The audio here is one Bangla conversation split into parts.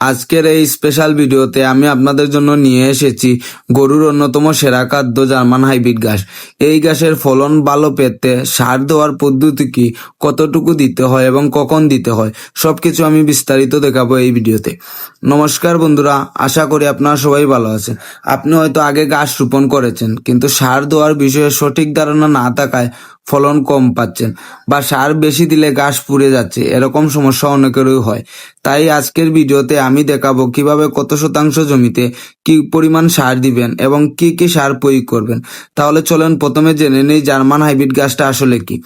আজকের এই স্পেশাল ভিডিওতে আমি আপনাদের জন্য নিয়ে এসেছি গরুর অন্যতম সেরা খাদ্য জার্মান হাইব্রিড ঘাস। এই ঘাসের ফলন ভালো পেতে সার দেওয়ার পদ্ধতি কি, কতটুকু দিতে হয় এবং কখন দিতে হয়, সবকিছু আমি বিস্তারিত দেখাবো এই ভিডিওতে। নমস্কার বন্ধুরা, আশা করি আপনারা সবাই ভালো আছেন। আপনি হয়তো আগে ঘাস রোপণ করেছেন, কিন্তু সার দেওয়ার বিষয়ে সঠিক ধারণা না থাকায় ফলন কম পাচ্ছেন বা সার বেশি দিলে ঘাস পুড়ে যাচ্ছে, এরকম সমস্যা অনেকেরই হয়। তাই আজকের ভিডিওতে আমি দেখাবো কীভাবে কত শতাংশ জমিতে কি পরিমাণ সার দিবেন এবং কি কি সার প্রয়োগ করবেন। তাহলে চলেন প্রথমে জেনে নেই জার্মান হাইব্রিড গাছটা আসলে কি।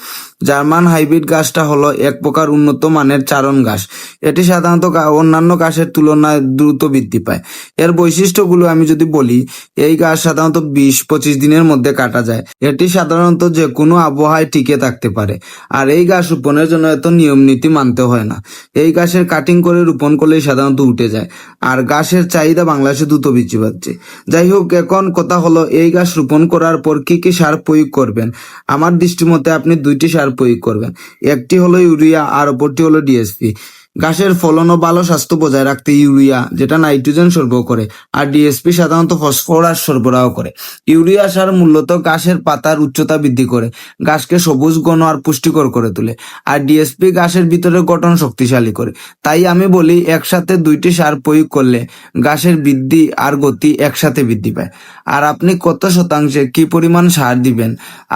জার্মান হাইব্রিড গাছটা হলো এক প্রকার উন্নত মানের চারণ ঘাস এটি সাধারণত অন্যান্য ঘাসের তুলনায় দ্রুত বৃদ্ধি পায়। এর বৈশিষ্ট্যগুলো আমি যদি বলি, এই গাছ সাধারণত বিশ পঁচিশ দিনের মধ্যে কাটা যায়। এটি সাধারণত যে কোনো আবহাওয়ায় টিকে থাকতে পারে। আর এই গাছ রোপণের জন্য এত নিয়ম নীতি মানতে হয় না। এই গাছের কাটিং করে রোপণ করলেই সাধারণত উঠে যায়। আর গাছের চাহিদা বাংলাদেশে দ্রুত বৃদ্ধি পাচ্ছে। যাই হোক, এখন কথা হলো, এই গাছ রোপণ করার পর কি কি সার প্রয়োগ করবেন? আমার দৃষ্টিমতে আপনি দুইটি সার প্রয়োগ করবেন। একটি হলো ইউরিয়া, আর অপরটি হলো ডিএসপি গাছের ফলন ও ভালো স্বাস্থ্য বজায় রাখতে ইউরিয়া, যেটা নাইট্রোজেন সরবরাহ করে, আর ডিএসপি সাধারণত ফসফরাস সরবরাহ করে। ইউরিয়া সার মূলত গাছের পাতার উচ্চতা বৃদ্ধি করে গাছকে সবুজ, ঘন আর পুষ্টিকর করে তোলে, আর ডিএসপি গাছের ভিতরে গঠন শক্তিশালী করে। তাই আমি বলি, একসাথে দুইটি সার প্রয়োগ করলে গাছের বৃদ্ধি আর গতি একসাথে বৃদ্ধি পায়। আর আপনি কত শতাংশে কি পরিমাণ সার দিবেন?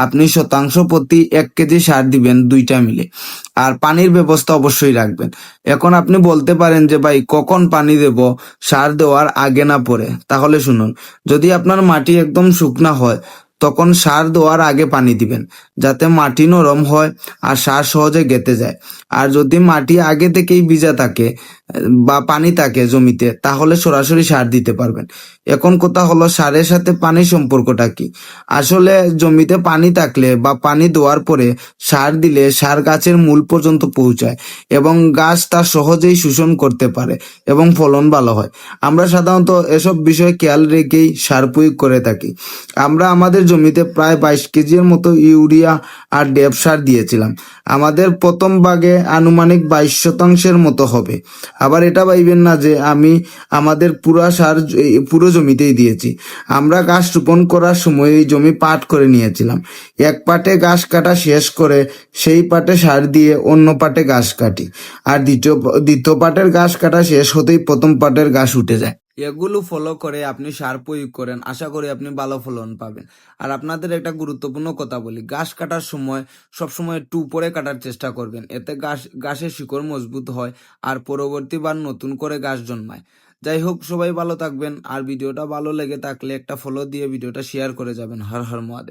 আপনি শতাংশ প্রতি এক কেজি সার দিবেন দুইটা মিলে। আর পানির ব্যবস্থা অবশ্যই রাখবেন। এখন আপনি বলতে পারেন যে, ভাই, কখন পানি দেব? সার দেওয়ার আগে না পরে? তাহলে শুনুন, যদি আপনার মাটি একদম শুকনা হয়, তখন সার দেওয়ার আগে পানি দিবেন, যাতে মাটি নরম হয় আর সার সহজে গেতে যায়। আর যদি মাটি আগে থেকেই ভিজা থাকে বা পানি থাকে জমিতে, তাহলে সরাসরি সার দিতে পারবেন। এখন কথা হলো, সারের সাথে পানির সম্পর্কটা কি? আসলে জমিতে পানি থাকলে বা পানি দেওয়ার পরে সার দিলে সার গাছের মূল পর্যন্ত পৌঁছায় এবং গাছ তা সহজেই শোষণ করতে পারে এবং ফলন ভালো হয়। আমরা সাধারণত এসব বিষয়ে খেয়াল রেখেই সার প্রয়োগ করে থাকি। আমরা আমাদের জমিতে প্রায় বাইশ কেজির মতো ইউরিয়া আর ডেপ সার দিয়েছিলাম। আমাদের প্রথম ভাগে আনুমানিক বাইশ শতাংশের মতো হবে। আবার এটা পাইবেন না যে আমি আমাদের পুরা সার পুরো জমিতেই দিয়েছি। আমরা গাছ রোপণ করার সময় এই জমি পাট করে নিয়েছিলাম। এক পাটে গাছ কাটা শেষ করে সেই পাটে সার দিয়ে অন্য পাটে গাছ কাটি। আর দ্বিতীয় দ্বিতীয় পাটের গাছ কাটা শেষ হতেই প্রথম পাটের গাছ উঠে যায়। এগুলো ফলো করে আপনি সার প্রয়োগ করেন। আশা করি আপনি ভালো ফলন পাবেন। আর আপনাদের একটা গুরুত্বপূর্ণ কথা বলি গাছ কাটার সময় সবসময় একটু উপরে কাটার চেষ্টা করবেন। এতে গাছ গাছের শিকড় মজবুত হয় আর পরবর্তীবার নতুন করে গাছ জন্মায়। যাই হোক, সবাই ভালো থাকবেন। আর ভিডিওটা ভালো লেগে থাকলে একটা ফলো দিয়ে ভিডিওটা শেয়ার করে যাবেন। হর হর মহাদেব।